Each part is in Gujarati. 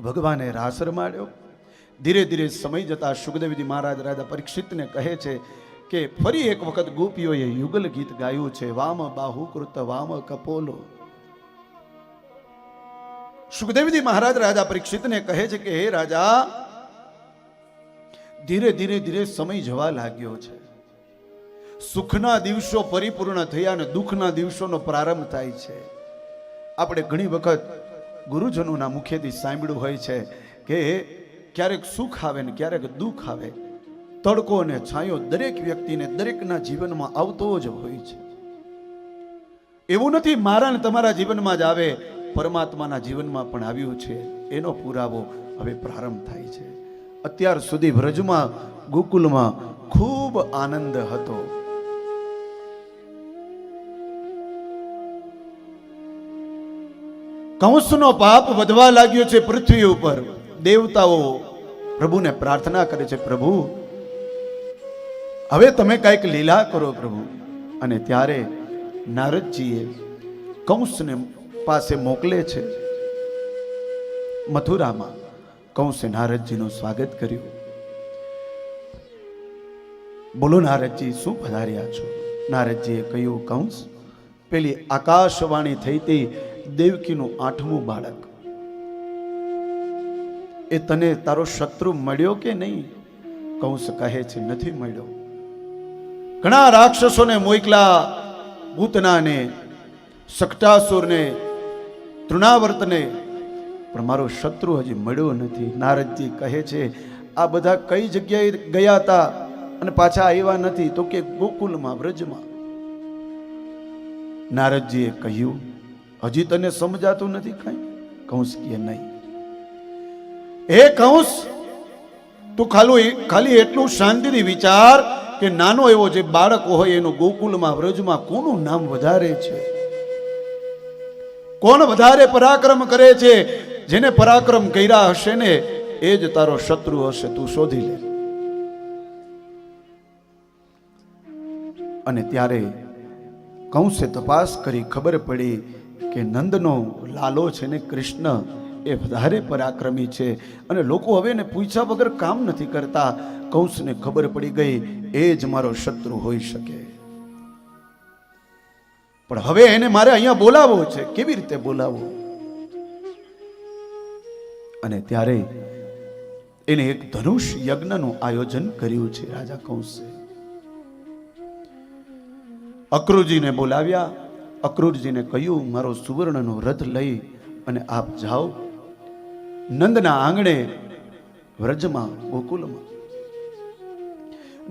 ભગવાને રાસ રમાડ્યો. ધીરે ધીરે સમય જતા સુખદેવજી મહારાજ રાજા પરીક્ષિતને કહે છે કે ફરી એક વખત ગોપીઓએ યુગલ ગીત ગાયું છે, વામ બાહુકૃત વામ કપોલો. સુખદેવજી મહારાજ રાજા પરીક્ષિતને કહે છે કે, હે રાજા, ધીરે ધીરે ધીરે સમય જવા લાગ્યો છે. સુખના દિવસો પરિપૂર્ણ થયા અને દુઃખના દિવસોનો પ્રારંભ થાય છે. આપણે ઘણી વખત ગુરુજનોના મુખેથી સાંભળ્યું હોય છે કે ક્યારેક સુખ આવે ને ક્યારેક દુઃખ આવે. તડકો અને છાંયો દરેક વ્યક્તિને દરેકના જીવનમાં આવતો જ હોય છે. એવું નથી મારા ને તમારા જીવનમાં જ આવે, પરમાત્માના જીવનમાં પણ આવ્યું છે. એનો પુરાવો હવે પ્રારંભ થાય છે. અત્યાર સુધી વ્રજમાં ગોકુલમાં ખૂબ આનંદ હતો. કંસનો પાપ વધવા લાગ્યો છે પૃથ્વી ઉપર. દેવતાઓ પ્રભુને પ્રાર્થના કરે છે, પ્રભુ, હવે તમે કાંઈક લીલા કરો, પ્રભુ. અને ત્યારે નારદજીએ કંસને પાસે મોકલે છે. મથુરામાં કંસે નારદજીનું સ્વાગત કર્યું. બોલો નારદજી, શું પધાર્યા છો? નારદજીએ કહ્યું, કંસ, પેલી આકાશવાણી થઈ હતી દેવકીનું આઠમું બાળક. એ તને તારો શત્રુ મળ્યો કે નહીં? કંસ કહે છે, નથી મળ્યો. ઘણા રાક્ષસોને મોકલા ભૂતનાને, સકટાસુરને, તૃણાવર્તને, પણ મારો શત્રુ હજી મળ્યો નથી. નારદજી કહે છે, આ બધા કઈ જગ્યાએ ગયા હતા અને પાછા આવ્યા નથી? તો કે ગોકુલમાં, વ્રજમાં. નારદજીએ કહ્યું હજી તને સમજાતું નથી કઈ? કંસ કે નહીં. એ કંસ, તું ખાલી ખાલી એટલું શાંતિથી વિચાર કે નાનો એવો જે બાળક હોય એનું ગોકુલમાં, વ્રજમાં કોનું નામ વધારે છે? કોણ વધારે પરાક્રમ કરે છે? જેને પરાક્રમ કર્યા હશે ને, એ જ તારો શત્રુ હશે, તું શોધી લે. અને ત્યારે કંસે તપાસ કરી, ખબર પડી કે નંદનો લાલો છે ને કૃષ્ણ એ વધારે પરાક્રમી છે. અને લોકો હવે એને પૂછ્યા વગર કામ નથી કરતા. કંસને ખબર પડી ગઈ, એ જ મારો શત્રુ હોઈ શકે. પણ હવે એને મારે અહીંયા બોલાવવો છે. કેવી રીતે બોલાવવો? અને ત્યારે એને એક ધનુષ યજ્ઞનું આયોજન કર્યું છે રાજા કંસે. અક્રુજીને બોલાવ્યા. અક્રૂરજીને કહ્યું, મારો સુવર્ણનો રથ લઈ અને આપ જાઓ. નંદના આંગણે વ્રજમાં, ગોકુલમાં.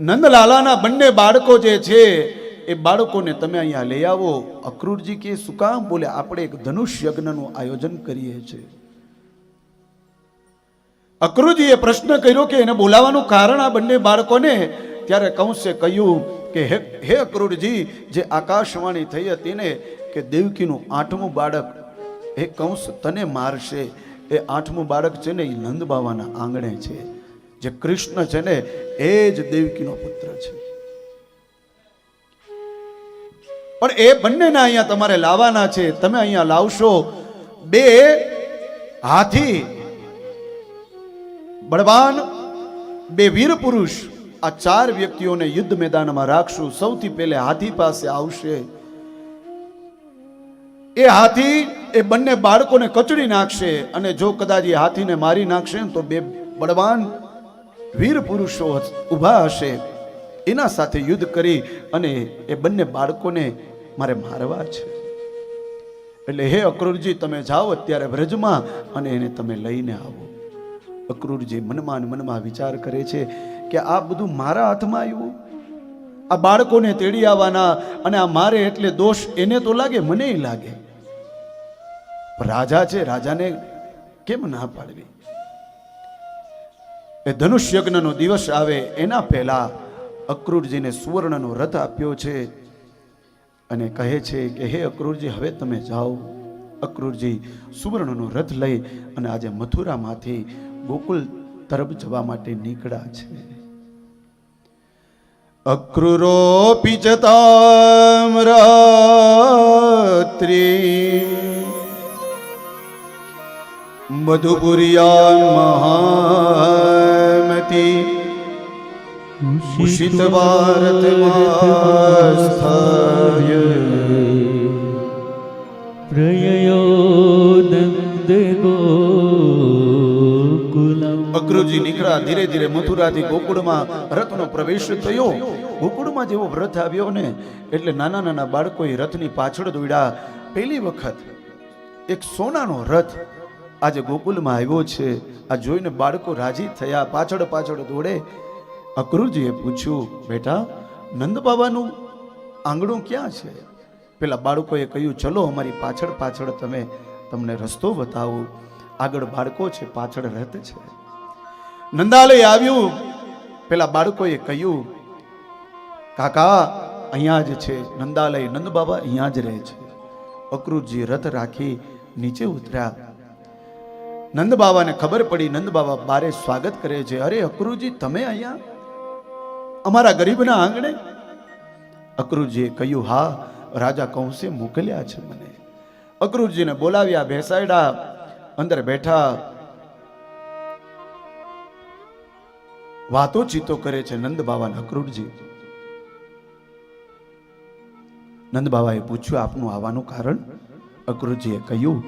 નંદલાલાના બંને બાળકો જે છે, એ બાળકોને તમે અહીંયા લઈ આવો. અક્રૂરજી કે, શું કામ? બોલે, આપણે એક ધનુષ યજ્ઞનું આયોજન કરીએ છીએ. અક્રૂરજીએ પ્રશ્ન કર્યો કે એને બોલાવાનું કારણ આ બંને બાળકોને? ત્યારે કંસે કહ્યું કે હે હે ક્રૂરજી જે આકાશવાણી થઈ હતી ને, કે દેવકીનું આઠમું બાળક, એ કંસ તને મારશે. એ આઠમું બાળક છે ને, એ નંદ બાવાના આંગણે છે. જે કૃષ્ણ છે ને, એ જ દેવકીનો પુત્ર છે. પણ એ બંનેના અહીંયા તમારે લાવવાના છે. તમે અહીંયા લાવશો. બે હાથી, બળવાન, બે વીર પુરુષ આ ચાર વ્યક્તિઓને યુદ્ધ મેદાનમાં રાખશું. સૌથી પહેલે હાથી પાસે આવશે. એ હાથી એ બંને બાળકોને કચડી નાખશે અને જો કદાચ એ હાથીને મારી નાખશે તો બે બળવાન વીર પુરુષો ઊભા હશે. એના સાથે યુદ્ધ કરી અને એ બંને બાળકોને મારે મારવા છે. એટલે હે અક્રૂરજી, તમે જાઓ અત્યારે વ્રજમાં અને એને તમે લઈને આવો. અક્રૂરજી મનમાં મનમાં વિચાર કરે છે કે આ બધું મારા હાથમાં આવ્યું? આ બાળકોને તેડી આવવાના અને આ મારે એટલે દોષ એને તો લાગે મને લાગે. રાજા છે, રાજાને કેમ ના પાડવી? એ ધનુષ યજ્ઞનો દિવસ આવે, એના પહેલા અક્રૂરજીને સુવર્ણનો રથ આપ્યો છે અને કહે છે કે, હે અક્રૂરજી, હવે તમે જાઓ. અક્રૂરજી સુવર્ણનો રથ લઈ અને આજે મથુરામાંથી ગોકુલ તરફ જવા માટે નીકળ્યા છે. અક્રુરોપી ચ તામ્રાત્રી મધુપુરિયાન મહામતી ઉષિત ભારતમાસ્થાય પ્રયયો અક્રુજી નીકળ્યા, ધીરે ધીરે મથુરાથી ગોકુળમાં રથનો પ્રવેશ થયો. ગોકુળમાં જેવો વ્રત આવ્યો ને, એટલે નાના નાના બાળકોએ રથની પાછળ દોડ્યા. પહેલી વખત એક સોનાનો રથ આજે ગોકુલમાં આવ્યો છે. આ જોઈને બાળકો રાજી થયા, પાછળ પાછળ દોડે. અક્રુજીએ પૂછ્યું, બેટા નંદ બાબાનું આંગણું ક્યાં છે? પેલા બાળકોએ કહ્યું, ચલો અમારી પાછળ પાછળ તમે, તમને રસ્તો બતાવું. આગળ બાળકો છે, પાછળ રથ છે. નંદાલય આવ્યું. પેલા બાળકોએ કહ્યું, કાકા, અહીંયા જ છે, નંદાલય. નંદ બાબા અહીંયા જ રહે છે. અકૃતજી રથ રાખી નીચે ઉતર્યા. નંદ બાબાને ખબર પડી, નંદ બાબા, બારે સ્વાગત કરે છે. અરે અક્રુજી, તમે અહીંયા? અમારા ગરીબના આંગણે? અકરુજીએ કહ્યું, હા, રાજા કંસે મોકલ્યા છે મને. અક્રુરજીને બોલાવ્યા, બેસાડ્યા. અંદર બેઠા વાતો ચીતો કરે છે નંદ બાબા નકરુટજી નંદ બાબાએ પૂછ્યું, આપનું આવવાનું કારણ? અકરુજીએ કહ્યું,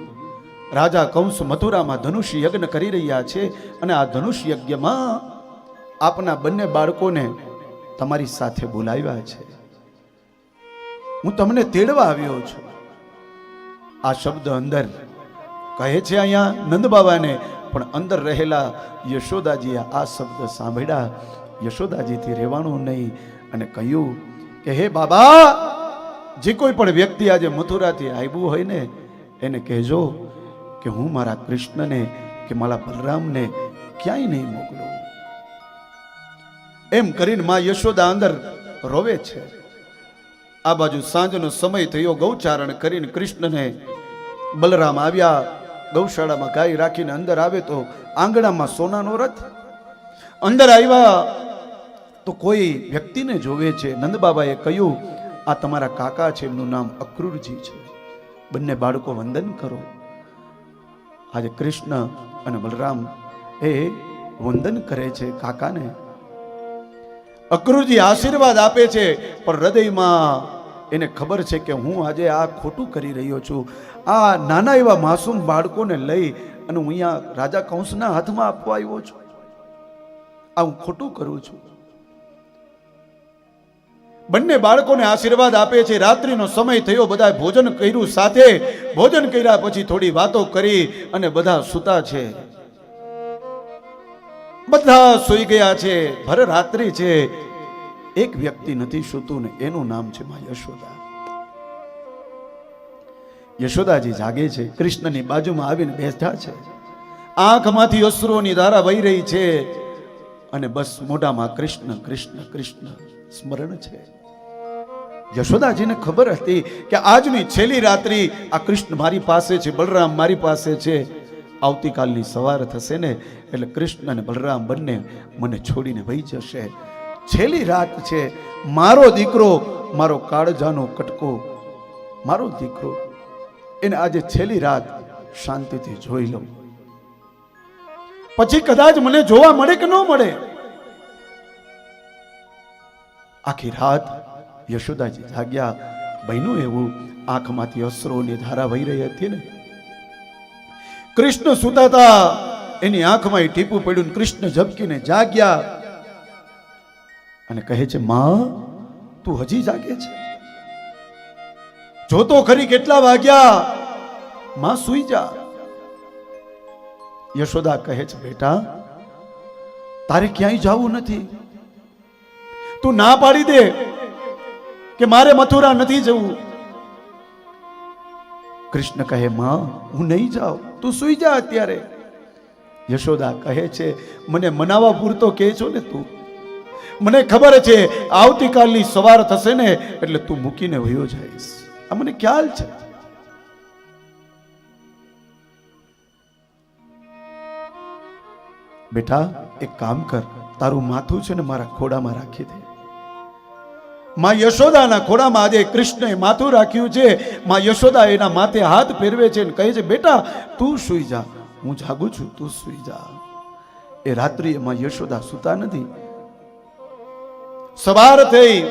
રાજા કંસ મથુરામાં ધનુષ યજ્ઞ કરી રહ્યા છે અને આ ધનુષ યજ્ઞમાં આપના બંને બાળકોને તમારી સાથે બોલાવ્યા છે. હું તમને તેડવા આવ્યો છું. આ શબ્દ અંદર કહે છે અહીંયા નંદ બાબાને પણ અંદર રહેલા યશોદાજીએ આ શબ્દ સાંભળ્યા. યશોદાજીથી રહેવાનું નહીં અને કહ્યું કે, હે બાબા, જે કોઈ પણ વ્યક્તિ આજે મથુરાથી આવ્યું હોય ને, એને કહેજો કે હું મારા કૃષ્ણને કે મારા બલરામને ક્યાંય નહીં મોકલું. એમ કરીને માં યશોદા અંદર રોવે છે. આ બાજુ સાંજનો સમય થયો. ગૌચારણ કરીને કૃષ્ણને બલરામ આવ્યા. ગૌશાળામાં ગાય રાખીને અંદર આવે તો આંગણામાં સોનાનો રથ. અંદર આવ્યા તો કોઈ વ્યક્તિને જોવે છે. નંદબાબાએ કહ્યું, આ તમારા કાકા છે, એમનું નામ અક્રૂરજી છે. બંને બાળકો વંદન કરો. આજે કૃષ્ણ અને બલરામ એ વંદન કરે છે કાકાને. અક્રૂરજી આશીર્વાદ આપે છે, પણ હૃદયમાં એને ખબર છે કે હું આજે આ ખોટું કરી રહ્યો છું. આ નાના એવા માસૂમ બાળકોને લઈ અને હું અહીંયા રાજા કંસના હાથમાં આપવા આવ્યો છું. આ હું ખોટું કરું છું. બંને બાળકોને આશીર્વાદ આપે છે. રાત્રિનો સમય થયો. બધા ભોજન કર્યું સાથે. ભોજન કર્યા પછી થોડી વાતો કરી અને બધા સૂતા છે. બધા સૂઈ ગયા છે. ભર રાત્રિ છે. એક વ્યક્તિ નથી સૂતું ને એનું નામ છે મા યશોદા. યશોદાજી જાગે છે, કૃષ્ણની બાજુમાં આવીને બેઠા છે. આંખમાંથી અશ્રુઓની ધારા વહી રહી છે અને બસ મોઢામાં કૃષ્ણ કૃષ્ણ કૃષ્ણ સ્મરણ છે. યશોદાજીને ખબર હતી કે આજની છેલ્લી રાત્રિ આ કૃષ્ણ મારી પાસે છે, બલરામ મારી પાસે છે. આવતીકાલની સવાર થશે ને એટલે કૃષ્ણ અને બલરામ બંને મને છોડીને વહી જશે. છેલ્લી રાત છે. મારો દીકરો, મારો કાળજાનો કટકો, મારો દીકરો. એને આજે છેલ્લી રાત શાંતિથી જોઈ લઉં. પછી કદાચ મને જોવા મળે કે ન મળે. આખી રાત યશોદાજી જાગ્યા. બહેનું એવું આંખમાંથી અસરોની ધારા વહી રહી હતી ને. કૃષ્ણ સુતા એની આંખમાં ટીપું પડ્યું કૃષ્ણ ઝબકીને જાગ્યા. અને કહે છે, માં, તું હજી જાગે છે? જોતો ખરી કેટલા વાગ્યા? માં, સુઈ જા. યશોદા કહે છે, બેટા, તારે ક્યાંય જવું નથી. તું ના પાડી દે કે મારે મથુરા નથી જવું. કૃષ્ણ કહે, માં, હું નહીં જાઉં. તું સુઈ જા અત્યારે. યશોદા કહે છે, મને મનાવા પૂરતો કહે છો ને તું. મને ખબર છે, આવતીકાલની સવાર થશે ને, એટલે તું મૂકીને વયો જઈશ. આ મને ખ્યાલ છે. બેટા, એક કામ કર, તારું માથું છે ને મારા ખોડામાં રાખી દે. માં યશોદાના ખોડામાં આજે કૃષ્ણએ માથું રાખ્યું છે. માં યશોદા એના માથે હાથ ફેરવે છે અને કહે છે, બેટા, તું સુઈ જા. હું જાગું છું, તું સુઈ જા. એ રાત્રિ એમાં યશોદા સુતા નથી. સવાર થઈ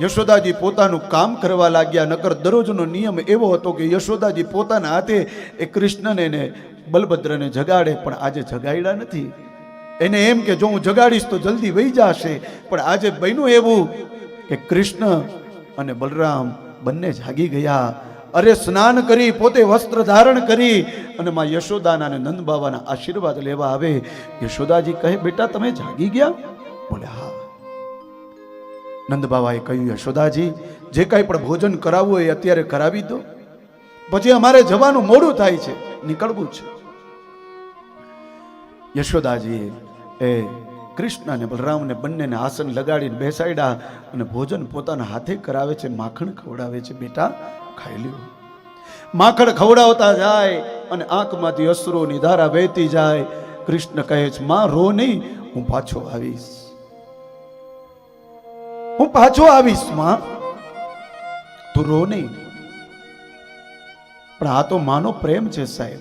યશોદાજી પોતાનું કામ કરવા લાગ્યા, નકર દરરોજનો નિયમ એવો હતો કે યશોદાજી પોતાના હાથે એ કૃષ્ણને ને બલભદ્રને જગાડે, પણ આજે જગાડ્યા નથી. એને એમ કે, જો હું જગાડીશ તો જલ્દી વહી જશે. પણ આજે બન્યું એવું કે કૃષ્ણ અને બલરામ બંને જાગી ગયા. અરે સ્નાન કરી, પોતે વસ્ત્ર ધારણ કરી, અને માં યશોદાના અને નંદ બાબાના આશીર્વાદ લેવા આવે. યશોદાજી કહે, બેટા, તમે જાગી ગયા? બોલે, હા. નંદ બાબાએ કહ્યું, યશોદાજી, જે કાંઈ પણ ભોજન કરાવવું એ અત્યારે કરાવી દો. પછી અમારે જવાનું મોડું થાય છે, નીકળવું છે. યશોદાજીએ એ કૃષ્ણ અને બલરામને બંનેને આસન લગાડીને બેસાડ્યા અને ભોજન પોતાના હાથે કરાવે છે, માખણ ખવડાવે છે, બેટા, ખાઈ લ્યો. માખણ ખવડાવતા જાય અને આંખમાંથી અશ્રુની ધારા વહેતી જાય. કૃષ્ણ કહે છે, માં, રો નહીં, હું પાછો આવીશ. હું પાછો આવીશ, માં. તું રો નહીં. પણ આ તો માનો પ્રેમ છે, સાહેબ.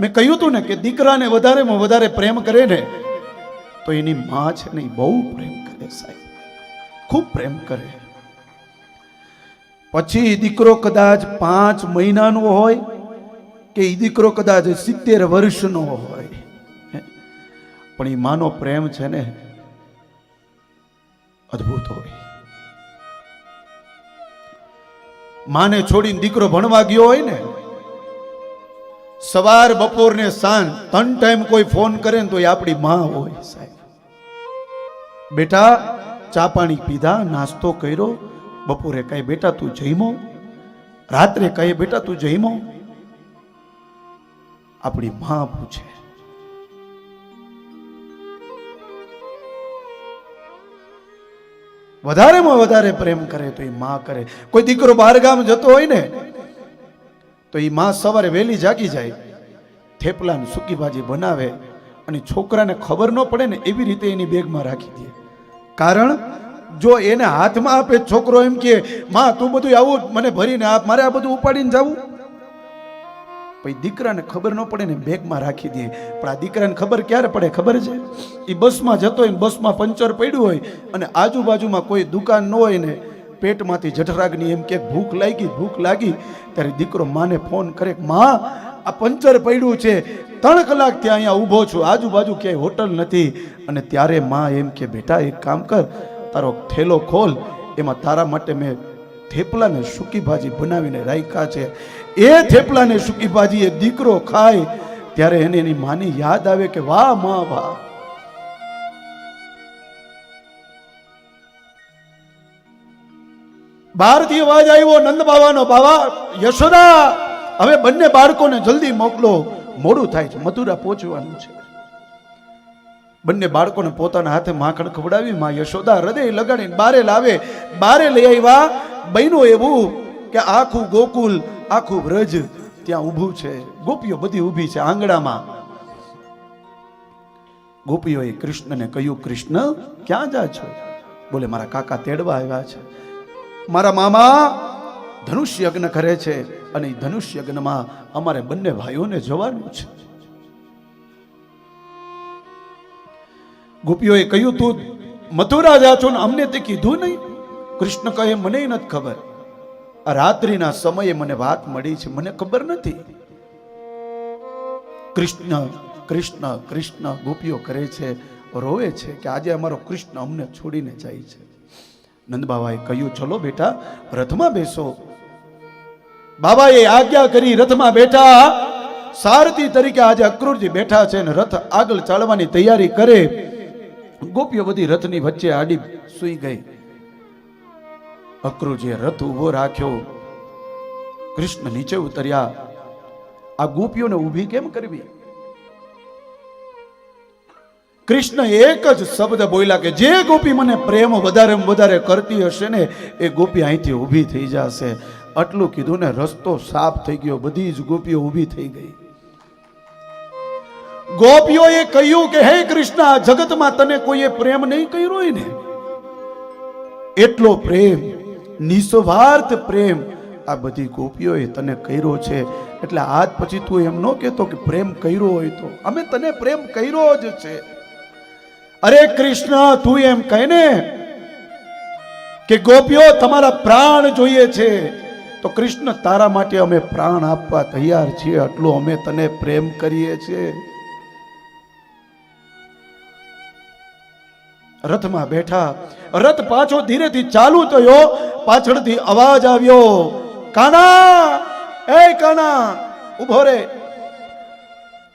મેં કહ્યું તું ને કે દીકરાને વધારેમાં વધારે પ્રેમ કરે ને, તો એની માં છે ને બહુ પ્રેમ કરે, સાહેબ. ખૂબ પ્રેમ કરે. પછી દીકરો કદાચ પાંચ મહિનાનો હોય કે એ દીકરો કદાચ સિત્તેર વર્ષનો હોય? પણ એ માનો પ્રેમ છે ને અદ્ભુત હોય. માને છોડીને દીકરો ભણવા ગયો હોય ને, સવાર બપોર ને સાંજ ત્રણ ટાઈમ કોઈ ફોન કરે ને તો એ આપણી માં હોય સાહેબ. બેટા, ચા પાણી પીધા, નાસ્તો કર્યો, બપોરે કહે, બેટા, તું જઈમો. રાત્રે કહે, બેટા, તું જઈમો. આપણી માં પૂછે વધારેમાં વધારે પ્રેમ કરે તો એ માં કરે. કોઈ દીકરો બહાર ગામ જતો હોય ને, તો એ માં સવારે વહેલી જાગી જાય, થેપલાને સૂકી ભાજી બનાવે અને છોકરાને ખબર ન પડે ને એવી રીતે એની બેગમાં રાખી દે. કારણ, જો એને હાથમાં આપે છોકરો એમ કે, માં, તું બધું આવું મને ભરીને આપ, મારે આ બધું ઉપાડીને જવું. પછી દીકરાને ખબર ન પડે ને બેગમાં રાખી દે. પણ આ દીકરાને ખબર ક્યારે પડે ખબર છે? એ બસમાં જતો હોય ને બસમાં પંચર પડ્યું હોય અને આજુબાજુમાં કોઈ દુકાન ન હોય ને પેટમાંથી જઠરાગની એમ કે ભૂખ લાગી ભૂખ લાગી, ત્યારે દીકરો માને ફોન કરે મા, આ પંચર પડ્યું છે. ત્રણ કલાક ત્યાં અહીંયા ઊભો છું. આજુબાજુ ક્યાંય હોટલ નથી. અને ત્યારે માં એમ કે, બેટા, એક કામ કર. તારો થેલો ખોલ. એમાં તારા માટે મેં થેપલાને સૂકી ભાજી બનાવીને રાખ્યા છે. એ થેપલાને સૂકી ભાજી એ દીકરો ખાય, ત્યારે એને એની માની યાદ આવે કે વાહ, માં, વાહ. બહારથી અવાજ આવ્યો, નંદ બાવાનો બાવા, યશોદા, હવે બંને બાળકોને જલ્દી મોકલો. મોડું થાય છે, મથુરા પહોંચવાનું છે. બંને બાળકોને પોતાના હાથે માખણ ખવડાવી, માં યશોદા હૃદય લગાડીને બારે લાવે. બારે લઈ આવ્યા, બન્યું એવું કે આખું ગોકુલ આખું વ્રજ ત્યાં ઊભું છે. ગોપીઓ બધી ઊભી છે આંગણામાં. ગોપીઓએ કૃષ્ણને કહ્યું, કૃષ્ણ, ક્યાં જા છો? બોલે, મારા કાકા તેડવા આવ્યા છે. મારા મામા ધનુષ યજ્ઞ કરે છે અને ધનુષ યજ્ઞમાં અમારે બંને ભાઈઓને જવાનું છે. ગોપીઓએ કહ્યું, તું મથુરા જા છો ને? અમને તે કીધું નહીં. કૃષ્ણ કહે, મને નથી ખબર. રાત્રિના સમયે મને વાત મળી છે, મને ખબર નથી. કૃષ્ણ કૃષ્ણ કૃષ્ણ ગોપીઓ કરે છે, રોવે છે કે આજે અમારો કૃષ્ણ અમને છોડીને જાય છે. નંદ બાબાએ કહ્યું, ચલો બેટા, રથમાં બેસો. બાબાએ આજ્ઞા કરી, રથમાં બેઠા, સારથી તરીકે આજે અક્રૂરજી બેઠા છે અને રથ આગળ ચાલવાની તૈયારી કરે. ગોપીઓ બધી રથની વચ્ચે આડી સૂઈ ગઈ. અક્રૂરજીએ રથ ઊભો રાખ્યો. કૃષ્ણ નીચે ઉતર્યા. આ ગોપીઓને ઊભી કેમ કરવી? કૃષ્ણ એક જ શબ્દ બોલ્યા કે જે ગોપી મને પ્રેમ વધારે વધારે કરતી હશે ને, એ ગોપી અહીંથી ઊભી થઈ જશે. આટલું કીધું ને રસ્તો સાફ થઈ ગયો. બધી જ ગોપીઓ ઊભી થઈ ગઈ. ગોપીઓએ કહ્યું કે, હે કૃષ્ણ, આ જગતમાં તને કોઈએ પ્રેમ નહીં કર્યો ને? એટલો પ્રેમ નિસ્વાર્થ પ્રેમ આ બધી ગોપીઓએ તને કર્યો છે. એટલે આજ પછી તું એમ ન કહેતો કે પ્રેમ કર્યો હોય તો. અમે તને પ્રેમ કર્યો જ છે. અરે કૃષ્ણ, તું એમ કહે ને કે ગોપીઓ, તમારા પ્રાણ જોઈએ છે. તો કૃષ્ણ, તારા માટે અમે પ્રાણ આપવા તૈયાર છીએ. આટલું અમે તને પ્રેમ કરીએ છીએ. રથમાં બેઠા. રથ પાછો ધીરેથી ચાલુ થયો. પાછળથી અવાજ આવ્યો, કાના, એ કાના ઊભો રે.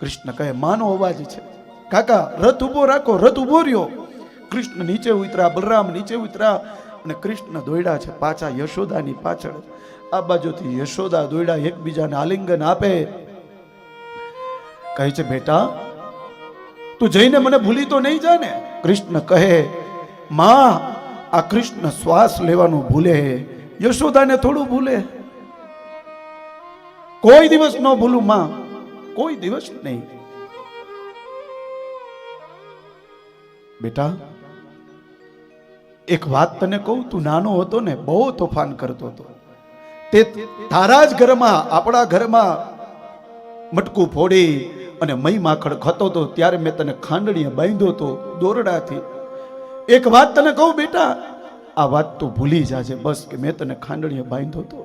કૃષ્ણ કહે, માનો અવાજ છે. કાકા, રથ ઊભો રાખો, રથ ઊભો રહ્યો. કૃષ્ણ નીચે ઉતરા બલરામ નીચે ઉતરા અને કૃષ્ણ દોડ્યા છે પાછા યશોદાની પાછળ. આ બાજુથી યશોદા દોડ્યા એકબીજાને આલિંગન આપે. કહે છે, બેટા તું જઈને મને ભૂલી તો નહીં જા ને કૃષ્ણ કહે, માં, આ કૃષ્ણ શ્વાસ લેવાનું ભૂલે. યશોદાને થોડું ભૂલે. કોઈ દિવસ ન ભૂલું, માં. કોઈ દિવસ નહીં. બેટા, એક વાત તને કહું, તું નાનો હતો ને, બહુ તોફાન કરતો હતો. તે તારા જ ઘરમાં, આપણા ઘરમાં મટકું ફોડી અને મઈ માખડ ખતો હતો ત્યારે મેં તને ખાંડણીએ બાંધ્યો હતો દોરડાથી. એક વાત તને કહું બેટા, આ વાત તું ભૂલી જાજે બસ કે મેં તને ખાંડણીએ બાંધ્યો હતો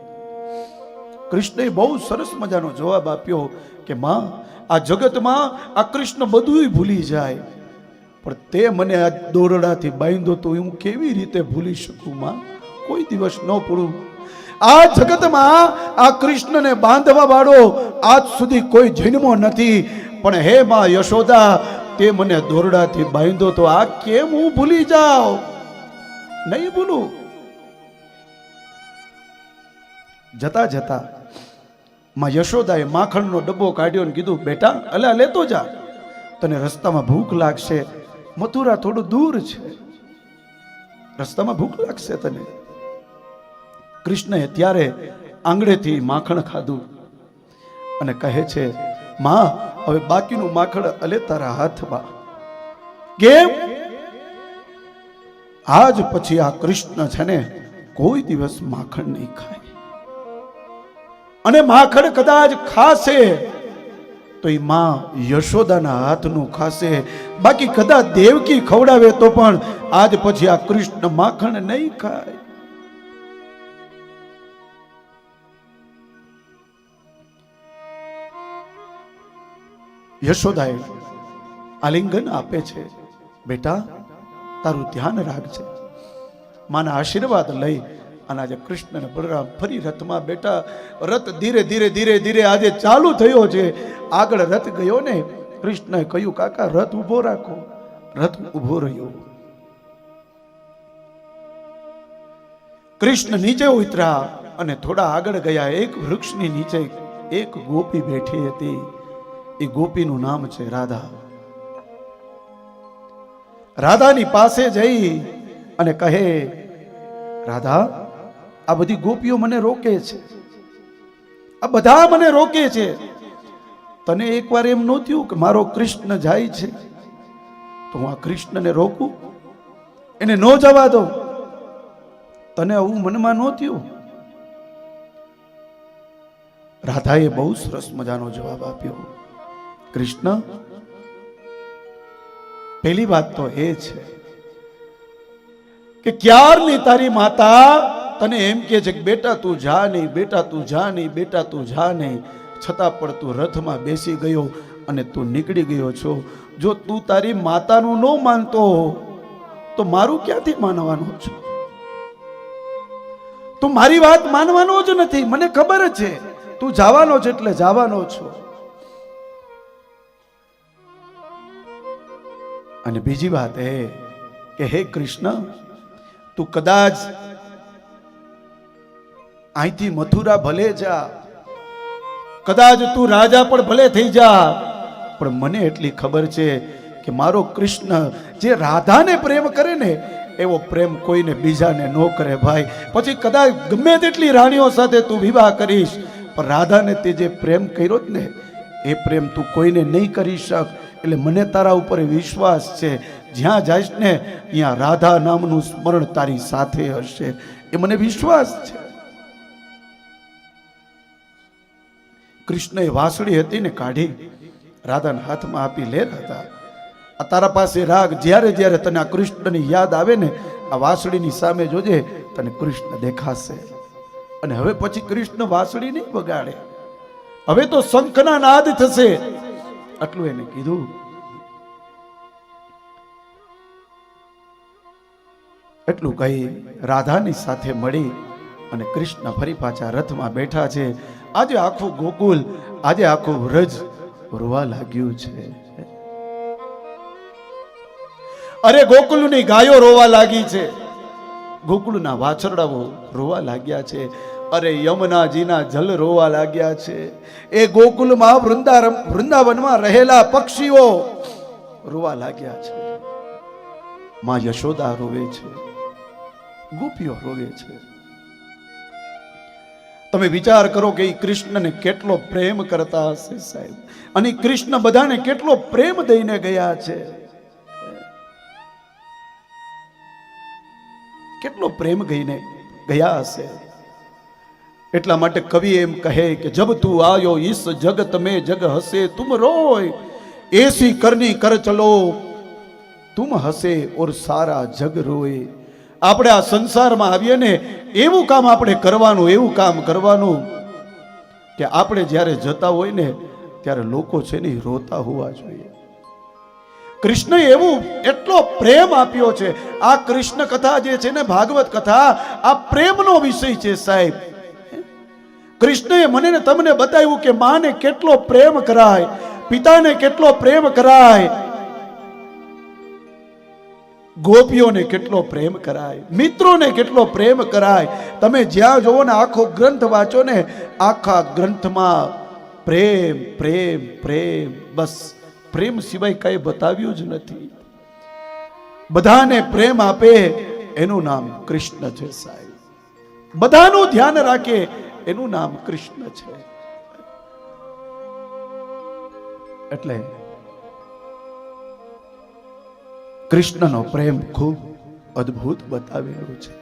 કૃષ્ણએ બહુ સરસ મજાનો જવાબ આપ્યો કે માં, આ જગતમાં આ કૃષ્ણ બધુંય ભૂલી જાય. પણ તે મને આ દોરડાથી બાંધ્યો તો હું કેવી રીતે ભૂલી શકું, માં? કોઈ દિવસ ન પૂરું આ જગતમાં આ કૃષ્ણને બાંધવા વાળો આજ સુધી કોઈ જન્મો નથી. પણ હે માં યશોદા, તે મને દોરડાથી બાંધ્યો તો આ કેમ હું ભૂલી જાઉં? નહીં ભૂલું. જતા જતા માં યશોદાએ માખણનો ડબ્બો કાઢ્યો ને કીધું, બેટા, અલા, લેતો જા. તને રસ્તામાં ભૂખ લાગશે. મથુરા થોડું દૂર છે. રસ્તામાં ભૂખ લાગશે તને. કૃષ્ણએ ત્યારે આંગળેથી માખણ ખાધું અને કહે છે, માં, હવે બાકીનું માખણ અલે તારા હાથમાં. કેમ? આજ પછી આ કૃષ્ણ છે ને કોઈ દિવસ માખણ નહીં ખાય. અને માખણ કદાચ ખાશે, તો એ માં યશોદાના હાથનું ખાશે. બાકી કદાચ દેવકી ખવડાવે તો પણ આજ પછી આ કૃષ્ણ માખણ નહીં ખાય. યશોદાએ આલિંગન આપે છે, બેટા, તારું ધ્યાન રાખજે. માના આશીર્વાદ લઈ અને આજે કૃષ્ણ અને બલરામ ફરી રથમાં બેટા રથ ધીરે ધીરે ધીરે ધીરે આજે ચાલુ થયો છે. આગળ રથ ગયો ને, કૃષ્ણએ કહ્યું, કાકા, રથ ઊભો રાખો. રથ ઊભો રહ્યો. કૃષ્ણ નીચે ઉતરા અને થોડા આગળ ગયા. એક વૃક્ષની નીચે એક ગોપી બેઠી હતી. એ ગોપીનું નામ છે રાધા. રાધાની પાસે જઈ અને કહે, રાધા, આ બધી ગોપીઓ મને રોકે છે. આ બધા મને રોકે છે. તને એકવાર એમ નહોતું કે મારો કૃષ્ણ જાય છે? તો હું આ કૃષ્ણને રોકું? એને ન જવા દઉં? તને આવું મનમાં નહોતું રાધાએ બહુ સરસ મજાનો જવાબ આપ્યો. કૃષ્ણ? પહેલી વાત તો એ છે કે ક્યારની તારી માતા તને એમ કે છે કે બેટા તું જા નહીં, બેટા તું જા નહીં, બેટા તું જા નહીં, છતાં પણ તું રથમાં બેસી ગયો અને તું નીકળી ગયો છો. જો તું તારી માતાનું ન માનતો તો મારું ક્યાંથી માનવાનું છું? તું મારી વાત માનવાનો જ નથી. મને ખબર છે. તું જવાનો છે એટલે જવાનો છો. અને બીજી વાત એ કે હે કૃષ્ણ, તું કદાચ અહીંથી મથુરા ભલે જા, કદાચ તું રાજા પણ ભલે થઈ જા, પણ મને એટલી ખબર છે કે મારો કૃષ્ણ જે રાધાને પ્રેમ કરે ને, એવો પ્રેમ કોઈને બીજાને ન કરે ભાઈ. પછી કદાચ ગમે તેટલી રાણીઓ સાથે તું વિવાહ કરીશ, પણ રાધાને તે જે પ્રેમ કર્યો જ ને, એ પ્રેમ તું કોઈને નહીં કરી શક. એટલે મને તારા ઉપર વિશ્વાસ છે. જ્યાં જઈશ ને, ત્યાં રાધા નામનું સ્મરણ તારી સાથે હશે. એ મને વિશ્વાસ છે. કૃષ્ણએ વાંસળી હતી ને કાઢી, રાધાના હાથમાં આપી, લે રાધા, આ તારા પાસે રાગ જ્યારે જ્યારે તને આ કૃષ્ણની યાદ આવે ને, આ વાંસળીની સામે જોજે, તને કૃષ્ણ દેખાશે. અને હવે પછી કૃષ્ણ વાસળી નહીં વગાડે. હવે તો શંખના નાદ થશે. આટલું એને કીધું. એટલું કહી રાધાની સાથે મળી અને કૃષ્ણ ફરી પાછા રથમાં બેઠા છે. આજે આખું ગોકુલ, આજે આખું વ્રજ રોવા લાગ્યું છે. અરે ગોકુલની ગાયો રોવા લાગી છે. ગોકુળના વાછરડાઓ રોવા લાગ્યા છે. અરે યમુનાજીના જલ રોવા લાગ્યા છે. એ ગોકુલમાં વૃંદા વૃંદાવનમાં રહેલા પક્ષીઓ રોવા લાગ્યા છે. માં યશોદા રોવે છે. ગોપીઓ રોવે છે. તમે વિચાર કરો કે એ કૃષ્ણને કેટલો પ્રેમ કરતા હશે સાહેબ. અને કૃષ્ણ બધાને કેટલો પ્રેમ દઈને ગયા છે. કેટલો પ્રેમ ગઈને ગયા હશે. એટલા માટે કવિ એમ કહે કે જબ તું આયો ઈસ જગત મેં જગ હસે તુમ રોય, એસી કરની કર ચલો, તુમ હસે ઓર સારા જગ રોય. આપણે આ સંસારમાં આવીએ ને એવું કામ આપણે કરવાનું, એવું કામ કરવાનું કે આપણે જ્યારે જતા હોય ને ત્યારે લોકો છે ને રોતા હોવા જોઈએ. કૃષ્ણએ એવું એટલો પ્રેમ આપ્યો છે. આ કૃષ્ણ કથા જે છે ને ભાગવત કથા, આ પ્રેમનો વિષય છે સાહેબ. કૃષ્ણએ મને ને તમને બતાવ્યું કે માને કેટલો પ્રેમ કરાય, પિતાને કેટલો પ્રેમ કરાય. ગોપીઓને કેટલો પ્રેમ કરાય, મિત્રોને કેટલો પ્રેમ કરાય. તમે જ્યાં જોવો ને આખો ગ્રંથ વાંચો ને, આખા ગ્રંથમાં પ્રેમ પ્રેમ પ્રેમ. બસ, પ્રેમ સિવાય કઈ બતાવ્યું જ નથી. બધાને પ્રેમ આપે, એનું નામ કૃષ્ણ છે સાહેબ. બધાનું ધ્યાન રાખે એનું નામ કૃષ્ણ છે. એટલે કૃષ્ણનો પ્રેમ ખૂબ અદ્ભુત બતાવેલો છે.